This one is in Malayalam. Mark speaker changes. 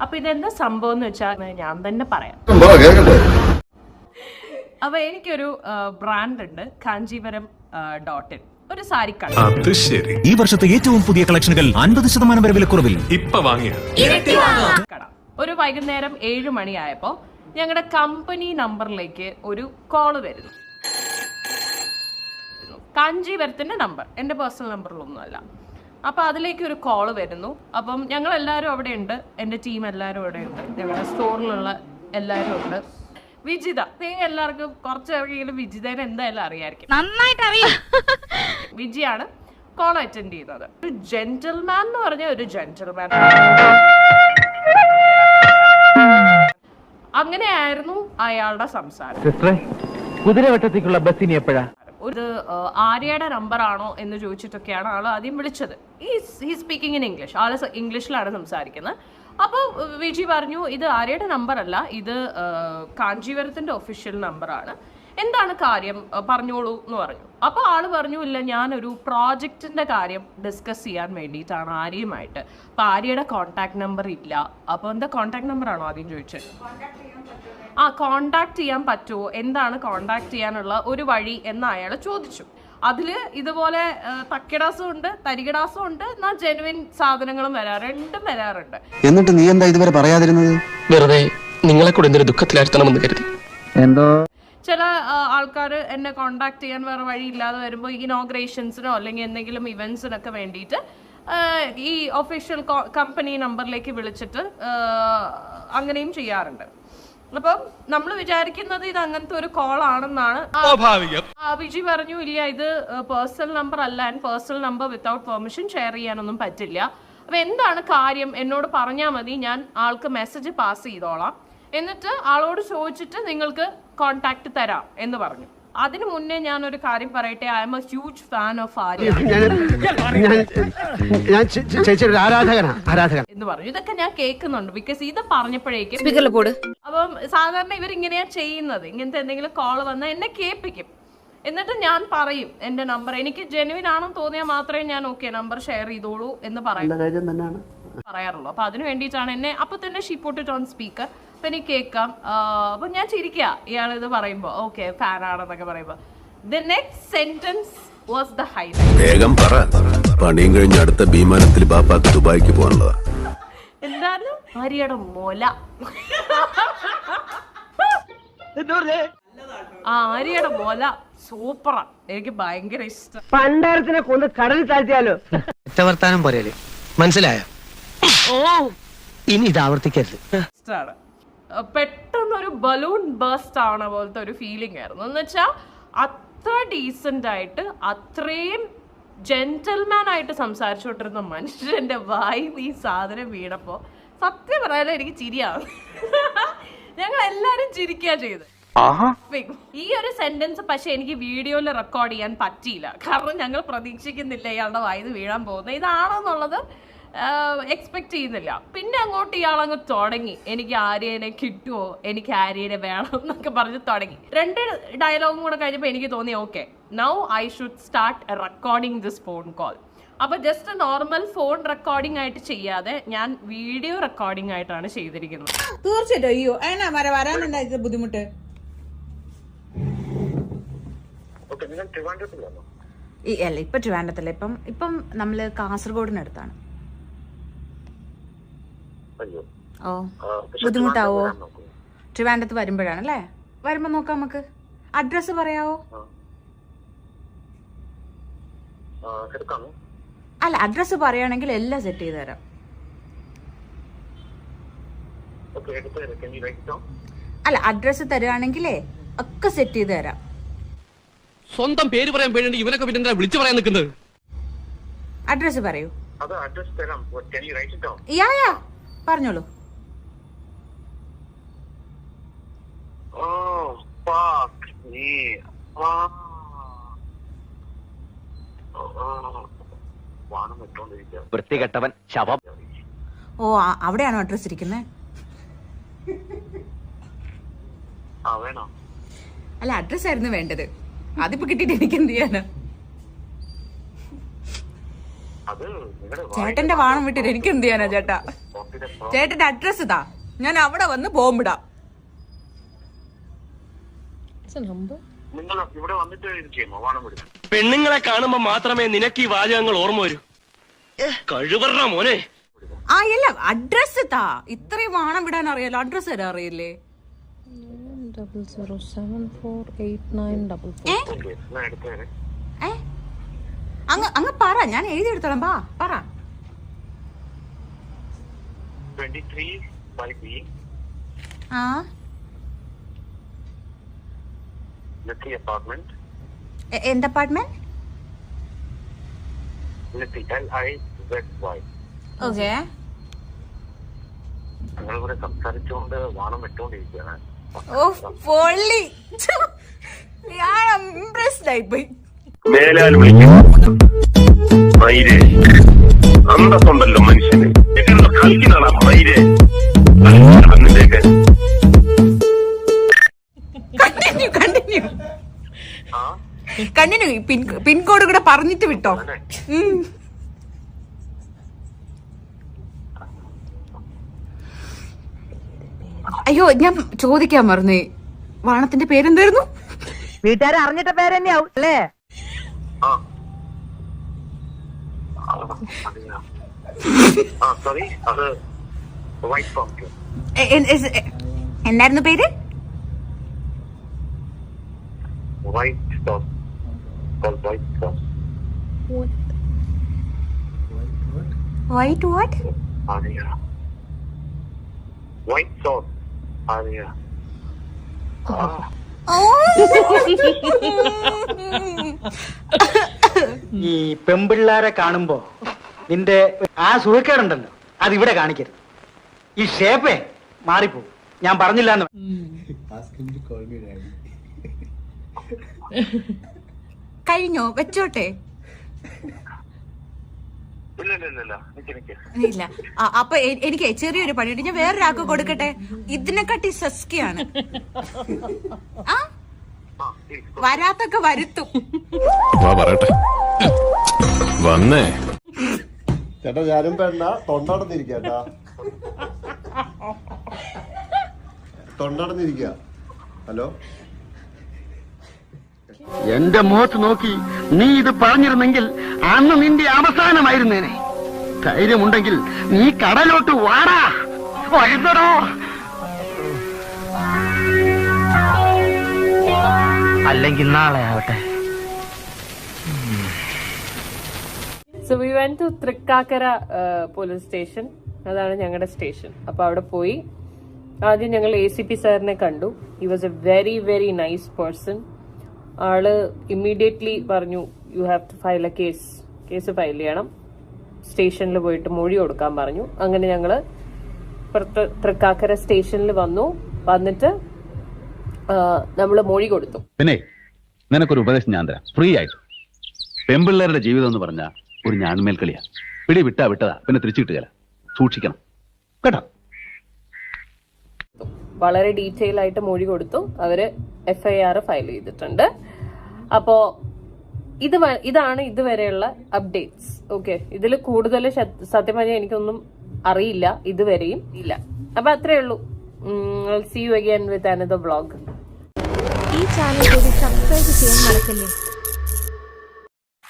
Speaker 1: അപ്പൊ ഇതെന്താ സംഭവം എന്ന് വെച്ചാൽ ഞാൻ തന്നെ പറയാം. അപ്പൊ എനിക്കൊരു ബ്രാൻഡ് ഉണ്ട് കാഞ്ചീപുരം ഡോട്ടിൻ ഒരു സാരി കട.
Speaker 2: അത് ശരി.
Speaker 3: ഈ വർഷത്തെ ഏറ്റവും പുതിയ കളക്ഷനുകൾ അൻപത് ശതമാനം വരെ വിലക്കുറവിൽ.
Speaker 2: ഇപ്പൊ വാങ്ങിയ.
Speaker 1: കട. ഒരു വൈകുന്നേരം ഏഴ് മണിയായപ്പോ ഞങ്ങളുടെ കമ്പനി നമ്പറിലേക്ക് ഒരു കോൾ വരുന്നു. കാഞ്ചീപുരത്തിന്റെ നമ്പർ എന്റെ പേഴ്സണൽ നമ്പറിലൊന്നുമല്ല അപ്പൊ അതിലേക്ക് ഒരു കോൾ വരുന്നു. അപ്പം ഞങ്ങൾ എല്ലാവരും അവിടെ ഉണ്ട് എന്റെ ടീം എല്ലാവരും അവിടെ ഉണ്ട് ഞങ്ങളുടെ സ്റ്റോറിലുള്ള എല്ലാവരും ഉണ്ട്. വിജിത നിങ്ങൾ എല്ലാവർക്കും കുറച്ചെങ്കിലും വിജിതേനെ എന്തായാലും അറിയായിരിക്കും.
Speaker 4: നന്നായിട്ട് അറിയാം
Speaker 1: വിജിയാണ് കോൾ അറ്റൻഡ് ചെയ്യുന്നത്. ഒരു ജെന്റിൽമാൻ എന്ന് പറഞ്ഞ ഒരു ജെന്റിൽമാൻ അങ്ങനെയായിരുന്നു അയാളുടെ സംസാരം.
Speaker 5: കുതിരവട്ടത്തേക്കുള്ള ബസ്സിന് എപ്പോഴാ?
Speaker 1: ഒരു ആര്യയുടെ നമ്പർ ആണോ എന്ന് ചോദിച്ചിട്ടൊക്കെയാണ് ആൾ ആദ്യം വിളിച്ചത്. ഈ സ്പീക്കിംഗ് ഇൻ ഇംഗ്ലീഷ് ആൾ ഇംഗ്ലീഷിലാണ് സംസാരിക്കുന്നത്. അപ്പോൾ വിജി പറഞ്ഞു ഇത് ആര്യയുടെ നമ്പർ അല്ല ഇത് കാഞ്ചീപുരത്തിന്റെ ഒഫീഷ്യൽ നമ്പറാണ്. എന്താണ് കാര്യം? പറഞ്ഞോളൂ എന്ന് പറഞ്ഞു. അപ്പോൾ ആൾ പറഞ്ഞു ഇല്ല ഞാനൊരു പ്രോജക്റ്റിന്റെ കാര്യം ഡിസ്കസ് ചെയ്യാൻ വേണ്ടിയിട്ടാണ് ആര്യയുമായിട്ട്. അപ്പോൾ ആര്യയുടെ കോൺടാക്ട് നമ്പർ ഇല്ല. അപ്പോൾ എന്താ കോൺടാക്ട് നമ്പർ ആണോ ആദ്യം ചോദിച്ചത് ആ കോണ്ടാക്ട് ചെയ്യാൻ പറ്റുമോ എന്താണ് കോണ്ടാക്ട് ചെയ്യാനുള്ള ഒരു വഴി എന്ന് അയാൾ ചോദിച്ചു. അതിൽ ഇതുപോലെ തക്കിടാസും ഉണ്ട് തരികിടാസും ഉണ്ട് എന്നാൽ ജെനുവിൻ സാധനങ്ങളും വരാറ് രണ്ടും വരാറുണ്ട്.
Speaker 6: എന്നിട്ട് നീ എന്താ ഇതുവരെ പറയാതിരുന്നത്?
Speaker 7: വെറുതെ നിങ്ങളെ കൂടെ എന്തൊരു ദുഃഖത്തിലാഴ്ത്തണമെന്ന് കരുതി.
Speaker 5: എന്തോ?
Speaker 1: ചില ആൾക്കാർ എന്നെ കോണ്ടാക്ട് ചെയ്യാൻ വേറെ വഴിയില്ലാതെ വരുമ്പോൾ ഇനോഗ്രേഷൻസിനോ അല്ലെങ്കിൽ എന്തെങ്കിലും ഇവൻസിനൊക്കെ വേണ്ടിയിട്ട് ഈ ഒഫീഷ്യൽ കമ്പനി നമ്പറിലേക്ക് വിളിച്ചിട്ട് അങ്ങനെയും ചെയ്യാറുണ്ട്. അപ്പം നമ്മൾ വിചാരിക്കുന്നത് ഇത് അങ്ങനത്തെ ഒരു കോൾ ആണെന്നാണ്. വിജി പറഞ്ഞു ഇല്ല ഇത് പേഴ്സണൽ നമ്പർ അല്ല and personal number without permission share ചെയ്യാനൊന്നും പറ്റില്ല. അപ്പൊ എന്താണ് കാര്യം? എന്നോട് പറഞ്ഞാൽ മതി ഞാൻ ആൾക്ക് മെസ്സേജ് പാസ് ചെയ്തോളാം. എന്നിട്ട് ആളോട് ചോദിച്ചിട്ട് നിങ്ങൾക്ക് കോണ്ടാക്ട് തരാം എന്ന് പറഞ്ഞു. അതിനു മുന്നേ ഞാൻ ഒരു കാര്യം പറയട്ടെ? I'm a huge fan of Arya
Speaker 5: ഞാൻ ചേച്ചിയുടെ ആരാധകനാ ആരാധകൻ.
Speaker 1: എന്ന് പറഞ്ഞു. ഇതൊക്കെ ഞാൻ കേൾക്കുന്നുണ്ട്. ബിക്കോസ് ഇത് പറഞ്ഞപ്പോഴേക്കും
Speaker 4: സ്പീക്കറിൽ പോട്.
Speaker 1: അപ്പം സാധാരണ ഇവരിങ്ങനെയാ ചെയ്യുന്നത്. ഇങ്ങനത്തെ എന്തെങ്കിലും കോൾ വന്നാൽ എന്നെ കേൾപ്പിക്കും. എന്നിട്ട് ഞാൻ പറയും എന്റെ നമ്പർ എനിക്ക് ജെനുവിൻ ആണെന്ന് തോന്നിയാൽ മാത്രമേ ഞാൻ ഓക്കെ നമ്പർ ഷെയർ ചെയ്തോളൂ എന്ന് പറയും.
Speaker 6: കാര്യം തന്നെയാണ്.
Speaker 1: പറയാറുള്ളൂ. അപ്പൊ അതിന് വേണ്ടിയിട്ടാണ് എന്നെ അപ്പൊ തന്നെ ഷീ പോട്ടിട്ട് ഓൺ സ്പീക്കർ അപ്പൊ എനിക്ക് കേൾക്കാം. അപ്പൊ ഞാൻ ചിരിക്കുക ഇയാൾ ഇത് പറയുമ്പോ ഓക്കെ ഫാൻ ആണെന്നൊക്കെ പറയുമ്പോ. The next sentence was the highlight
Speaker 8: വേഗം പറ. പണിയും കഴിഞ്ഞ് അടുത്ത വിമാനത്തിൽ ബാപ്പാക്ക് ദുബായിക്ക് പോകാനുള്ളതാ.
Speaker 1: എന്താണ് ഭാര്യയുടെ മോല. ആ ആര്യയുടെ മോല സൂപ്പറാ എനിക്ക് ഭയങ്കര ഇഷ്ടം.
Speaker 5: പണ്ടാരത്തിനെ കൊണ്ട് കടലിൽ താഴ്ത്തിയാലോ?
Speaker 7: വർത്താനം പോരല്ലേ മനസ്സിലായോ? ഓ. ഇനി ഇത് ആവർത്തിക്കരുത്.
Speaker 1: പെട്ടെന്നൊരു ബലൂൺ ബേസ്റ്റ് ആവണ പോലത്തെ ഒരു ഫീലിംഗ് ആയിരുന്നു. എന്ന് വെച്ചാൽ അത്ര ഡീസന്റ് ആയിട്ട് അത്രയും ജെന്റൽമാൻ ആയിട്ട് സംസാരിച്ചുകൊണ്ടിരുന്ന മനുഷ്യന്റെ വായി ഈ സാധനം വീണപ്പോ സത്യം പറയാലോ എനിക്ക് ചിരിയാവും ഞങ്ങൾ എല്ലാരും ചിരിക്കുക ചെയ്ത് ഈ ഒരു സെന്റൻസ് പക്ഷെ എനിക്ക് വീഡിയോയിൽ റെക്കോർഡ് ചെയ്യാൻ പറ്റിയില്ല. കാരണം ഞങ്ങൾ പ്രതീക്ഷിക്കുന്നില്ല ഇയാളുടെ വായത് വീഴാൻ പോകുന്നത്. ഇതാണെന്നുള്ളത് എക്സ്പെക്ട് ചെയ്യുന്നില്ല. പിന്നെ അങ്ങോട്ട് ഇയാൾ അങ്ങ് തുടങ്ങി. എനിക്ക് ആര്യനെ കിട്ടുമോ എനിക്ക് ആര്യനെ വേണം എന്നൊക്കെ പറഞ്ഞ് തുടങ്ങി. രണ്ട് ഡയലോഗും കൂടെ കഴിഞ്ഞപ്പോൾ എനിക്ക് തോന്നി okay now I should start recording this phone call അപ്പൊ ജസ്റ്റ് നോർമൽ ഫോൺ റെക്കോർഡിംഗ് ആയിട്ട് ചെയ്യാതെ ഞാൻ വീഡിയോ റെക്കോർഡിംഗ് ആയിട്ടാണ് ചെയ്തിരിക്കുന്നത്.
Speaker 4: തീർച്ചയായിട്ടും. അയ്യോ വരാനുണ്ടായത് ബുദ്ധിമുട്ട്? ഈ അല്ല ഇപ്പൊ ട്രിവാൻഡ്രത്തില്ല. ഇപ്പം ഇപ്പം നമ്മൾ കാസർഗോഡിനടുത്താണ്. ഓ ബുദ്ധിമുട്ടാവോ? ട്രിവാൻഡത്ത് വരുമ്പോഴാണ് അല്ലേ വരുമ്പോ നോക്കാം നമുക്ക്. അഡ്രസ് പറയാവോ? അല്ല അഡ്രസ് പറയുകയാണെങ്കിൽ എല്ലാം സെറ്റ് ചെയ്ത് തരാം. അല്ല അഡ്രസ് തരുവാണെങ്കിലേ ഒക്കെ സെറ്റ് ചെയ്ത് തരാം.
Speaker 7: സ്വന്തം പേര് പറയാൻ പേടി ഇവനൊക്കെ പിന്നെ വിളിച്ചു പറയാൻ നിൽക്കുന്നത്?
Speaker 4: അഡ്രസ് പറയൂ. യാ യാ പറഞ്ഞോളൂ.
Speaker 6: വൃത്തികെട്ടവൻ ശവം.
Speaker 4: ഓ ആ- അവിടെയാണോ അഡ്രസ് ഇരിക്കുന്നത് അല്ല അഡ്രസ് ആയിരുന്നു വേണ്ടത്. അതിപ്പോ കിട്ടിട്ട് എനിക്ക് എന്ത് ചെയ്യാനാ? ചേട്ടന്റെ വാണം വിട്ടിട്ട് എനിക്ക് എന്ത് ചെയ്യാനാ ചേട്ടാ? ചേട്ടന്റെ അഡ്രസ് ഇതാ. ഞാൻ അവിടെ വന്ന് ബോംബിടാം
Speaker 7: പെണ്ണുങ്ങളെ കാണുമ്പോ മാത്രമേ നിനക്ക് ഈ വാചകങ്ങൾ ഓർമ്മ വരൂ. കഴിവറ മോനെ.
Speaker 4: ആ ഇല്ല അഡ്രസ് താ ഇത്രയും വാണം വിടാൻ അറിയാലോ. അഡ്രസ് തരാ അറിയില്ലേ?
Speaker 2: എടുത്തേരെ
Speaker 4: ഏ? അങ്ങ് അങ്ങ് പറ. ഞാൻ എഴുതി എടുത്തോളാം പാ പറ.
Speaker 2: Twenty by B.
Speaker 4: Ah. Nithi apartment.
Speaker 2: ലത്തി L I Z Y
Speaker 4: okay
Speaker 2: നിങ്ങൾ ഇവിടെ സംസാരിച്ചുകൊണ്ട് വാണം
Speaker 4: ആയിപ്പോയി
Speaker 8: മേലാൽ വിളിക്കും അന്തസ്സുണ്ടല്ലോ മനുഷ്യന്. ഇതൊക്കെ കളിക്കുന്നതാണ് മയിലേ. നിന്റെയൊക്കെ
Speaker 4: കണ്ടിന്യൂ കണ്ടിന്യൂ
Speaker 2: ആ
Speaker 4: കണ്ടിന്യൂ പിൻ പിൻകോഡ് കൂടെ പറഞ്ഞിട്ട് വിട്ടോ. അയ്യോ ഞാൻ ചോദിക്കാൻ മറന്നേ. വാണത്തിന്റെ പേരെന്തായിരുന്നു?
Speaker 5: വീട്ടുകാരെ അറിഞ്ഞിട്ട പേരെന്നെയാവും അല്ലേ?
Speaker 2: ആ. സോറി അത് വൈറ്റ് പംപ്കിൻ
Speaker 4: എ- എ- എ- എ- എന്തായിരുന്നു പേര്?
Speaker 2: White sauce white sauce
Speaker 4: white what
Speaker 2: അറിയാം വൈറ്റ് സോസ് അറിയാം
Speaker 5: ഈ പെമ്പിള്ളാരെ കാണുമ്പോ നിന്റെ ആ സുഖക്കേടുണ്ടല്ലോ അത് ഇവിടെ കാണിക്കരുത്. ഈ ഷേപ്പേ മാറിപ്പോവും ഞാൻ പറഞ്ഞില്ല എന്ന്
Speaker 4: കഴിഞ്ഞോ വെച്ചോട്ടെ
Speaker 2: ഇല്ല ഇല്ല ഇല്ല ഇല്ല നിക്ക് നിക്ക്.
Speaker 4: ഇല്ല. ആ, അപ്പൊ എനിക്ക് ചെറിയൊരു പണിയുണ്ട്. ഞാൻ വേറൊരാൾക്ക് കൊടുക്കട്ടെ? ഇതിനെക്കാട്ടി സസ്കിയാണ്. ആ. വരാത്തൊക്കെ വരുത്തും.
Speaker 8: വാ പറയട്ടെ. വന്നേ.
Speaker 9: ചേട്ടാ ഞാനും പെണ്ണ. തൊണ്ടടന്നിരിക്കട്ടാ തൊണ്ടടന്നിരിക്ക ഹലോ?
Speaker 6: എന്റെ മുഖത്ത് നോക്കി നീ ഇത് പറഞ്ഞിരുന്നെങ്കിൽ അന്ന് നിന്റെ അവസാനമായിരുന്നേനെ. ധൈര്യമുണ്ടെങ്കിൽ നീ കടലോട്ട് വാടാ. വരുന്നടോ അല്ലെങ്കിൽ നാളെ ആവട്ടെ.
Speaker 1: So we went to Thrikkakara police station അതാണ് ഞങ്ങളുടെ സ്റ്റേഷൻ അപ്പൊ അവിടെ പോയി. ആദ്യം ഞങ്ങൾ എ സി പി സാറിനെ കണ്ടു. He was a very very nice person all immediately പറഞ്ഞു you have to file a case case file ചെയ്യണം. സ്റ്റേഷനിൽ പോയിട്ട് മൊഴി കൊടുക്കാൻ പറഞ്ഞു. അങ്ങനെ പുറത്ത് തൃക്കാക്കര സ്റ്റേഷനിൽ വന്നു. വന്നിട്ട് നമ്മൾ മൊഴി കൊടുത്തു.
Speaker 6: പിന്നെ നിനക്കൊരു ഉപദേശം ഞാൻ തരാം. ഫ്രീ ആയിട്ട്. പെമ്പിള്ളേരുടെ ജീവിതം എന്ന് പറഞ്ഞാൽ ഒരു ഞാൺമേൽ കളിയാ. പിടി വിട്ടാ വിട്ടതാ. പിന്നെ തിരിച്ചു കിട്ടുകയില്ല. സൂക്ഷിക്കണം. കേട്ടോ?
Speaker 1: വളരെ ഡീറ്റെയിൽ ആയിട്ട് മൊഴി കൊടുത്തു. അവർ എഫ് ഐ ആർ ഫയൽ ചെയ്തിട്ടുണ്ട്. അപ്പോ ഇത് ഇതാണ് ഇതുവരെയുള്ള അപ്ഡേറ്റ്സ്. ഓക്കെ. ഇതിൽ കൂടുതൽ സത്യം പറഞ്ഞാൽ എനിക്കൊന്നും അറിയില്ല ഇതുവരെയും. ഇല്ല. അപ്പൊ അത്രേ ഉള്ളൂ. See you again with another vlog
Speaker 10: ഈ ചാനൽ കൂടി സബ്സ്ക്രൈബ് ചെയ്യാൻ മറക്കല്ലേ?